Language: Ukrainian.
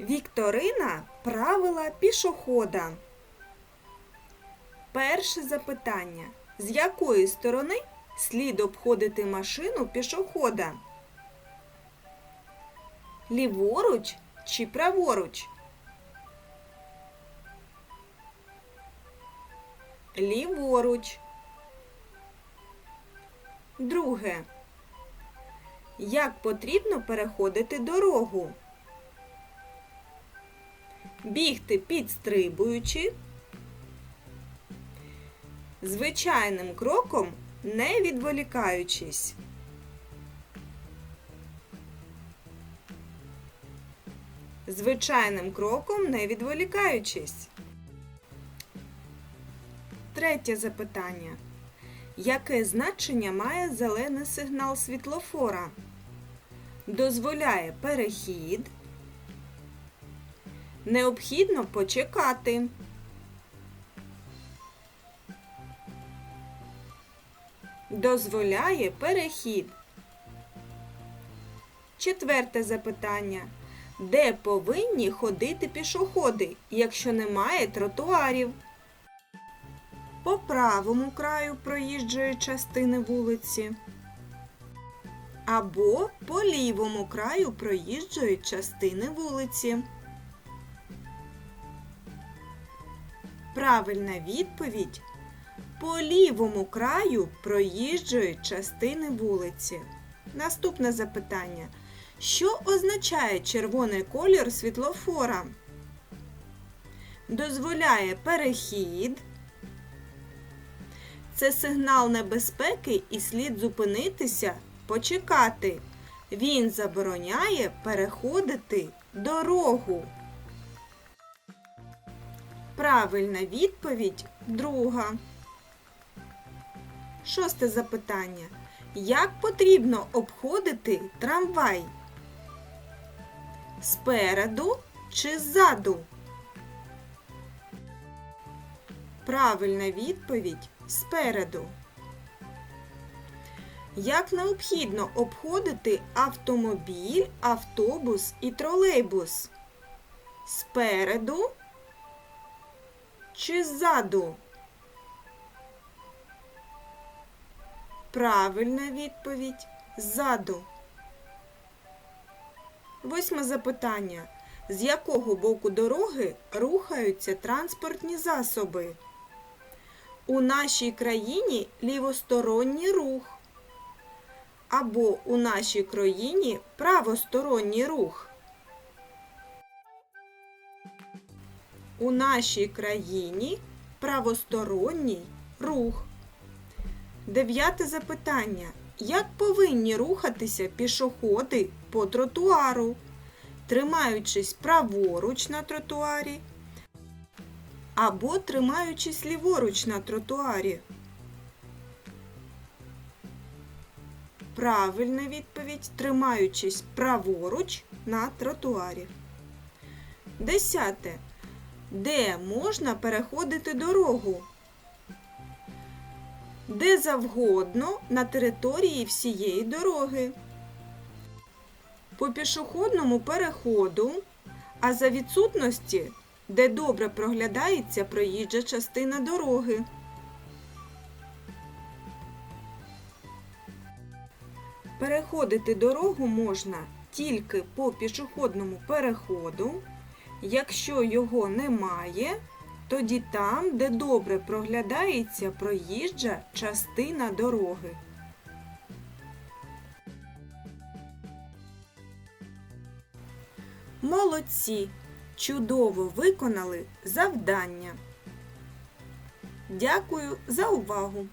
Вікторина правила пішохода. Перше запитання. З якої сторони слід обходити машину пішохода? Ліворуч чи праворуч? Ліворуч. Друге. Як потрібно переходити дорогу? Бігти підстрибуючи. Звичайним кроком не відволікаючись. Звичайним кроком не відволікаючись. Третє запитання. Яке значення має зелений сигнал світлофора? Дозволяє перехід. Необхідно почекати. Дозволяє перехід. Четверте запитання. Де повинні ходити пішоходи, якщо немає тротуарів? По правому краю проїжджої частини вулиці. Або по лівому краю проїжджої частини вулиці. Правильна відповідь по лівому краю проїжджої частини вулиці. Наступне запитання. Що означає червоний колір світлофора? Дозволяє перехід. Це сигнал небезпеки і слід зупинитися, почекати. Він забороняє переходити дорогу. Правильна відповідь друга. Шосте запитання. Як потрібно обходити трамвай? Спереду чи ззаду? Правильна відповідь спереду. Як необхідно обходити автомобіль, автобус і тролейбус? Спереду чи ззаду? Правильна відповідь ззаду. Восьме запитання. З якого боку дороги рухаються транспортні засоби? У нашій країні лівосторонній рух. Або у нашій країні правосторонній рух. У нашій країні правосторонній рух. Дев'яте запитання. Як повинні рухатися пішоходи по тротуару, тримаючись праворуч на тротуарі або тримаючись ліворуч на тротуарі? Правильна відповідь тримаючись праворуч на тротуарі. Десяте. Де можна переходити дорогу? Де завгодно на території всієї дороги. По пішохідному переходу, а за відсутності, де добре проглядається проїжджа частина дороги. Переходити дорогу можна тільки по пішохідному переходу. Якщо його немає, тоді там, де добре проглядається проїжджа частина дороги. Молодці! Чудово виконали завдання. Дякую за увагу!